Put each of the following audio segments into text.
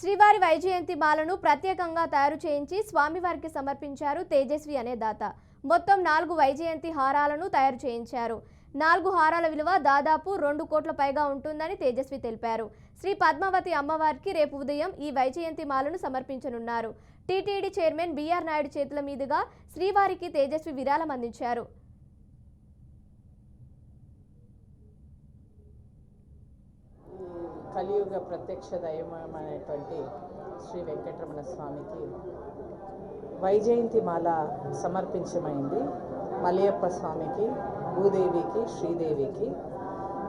శ్రీవారి వైజయంతి మాలను ప్రత్యేకంగా తయారు చేయించి స్వామివారికి సమర్పించారు తేజస్వి అనే దాత. మొత్తం నాలుగు వైజయంతి హారాలను తయారు చేయించారు. నాలుగు హారాల విలువ దాదాపు రెండు కోట్ల పైగా ఉంటుందని తేజస్వి తెలిపారు. శ్రీ పద్మావతి అమ్మవారికి రేపు ఉదయం ఈ వైజయంతి మాలను సమర్పించనున్నారు. టీటీడీ చైర్మన్ బీఆర్ నాయుడు చేతుల మీదుగా శ్రీవారికి తేజస్వి విరాళం అందించారు ఈ కలియుగ ప్రత్యక్ష దైవమైనటువంటి శ్రీ వెంకటరమణ స్వామికి వైజయంతి మాల సమర్పించమైంది. మలయప్ప స్వామికి భూదేవికి శ్రీదేవికి.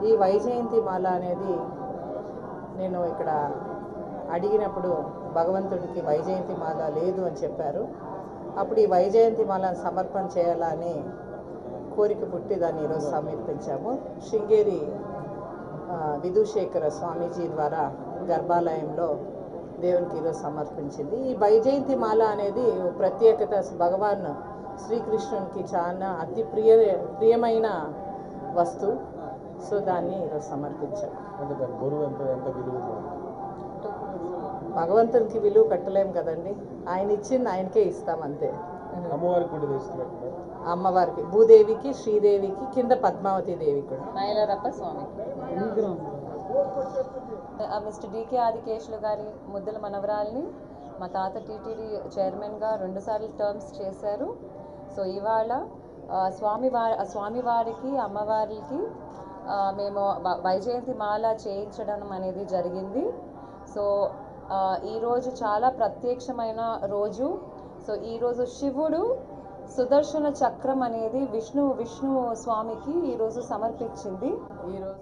ఈ వైజయంతి మాల అనేది నేను ఇక్కడ అడిగినప్పుడు భగవంతుడికి వైజయంతి మాల లేదు అని చెప్పారు. అప్పుడు ఈ వైజయంతి మాలను సమర్పణ చేయాలని కోరిక పుట్టి దాన్ని ఈరోజు సమర్పించాము. శృంగేరి విధుశేఖర స్వామీజీ ద్వారా గర్భాలయంలో దేవునికి ఈరోజు సమర్పించింది. ఈ వైజయంతి మాల అనేది ప్రత్యేకత. భగవాన్ శ్రీకృష్ణునికి చాలా అతి ప్రియ ప్రియమైన వస్తువు. సో దాన్ని ఈరోజు సమర్పించాం? భగవంతునికి విలువ కట్టలేం కదండి. ఆయన ఇచ్చింది ఆయనకే ఇస్తాం అంతే. అమ్మవారికి కూడా తెస్తున్నట్టు అమ్మవారికి భూదేవికి శ్రీదేవికి కింద పద్మావతి దేవి కూడా. స్వామి. మిస్టర్ డికే ఆదికేశులు గారి ముద్దుల మనవరాల్ని మా తాత టీటీడీ చైర్మన్గా రెండుసార్లు టర్మ్స్ చేశారు. సో ఇవాళ స్వామివారి స్వామివారికి అమ్మవారికి మేము వైజయంతి మాల చేయించడం అనేది జరిగింది. సో ఈరోజు చాలా ప్రత్యక్షమైన రోజు. సో ఈరోజు శివుడు సుదర్శన చక్రం అనేది విష్ణు విష్ణు స్వామికి ఈరోజు సమర్పించింది. ఈరోజు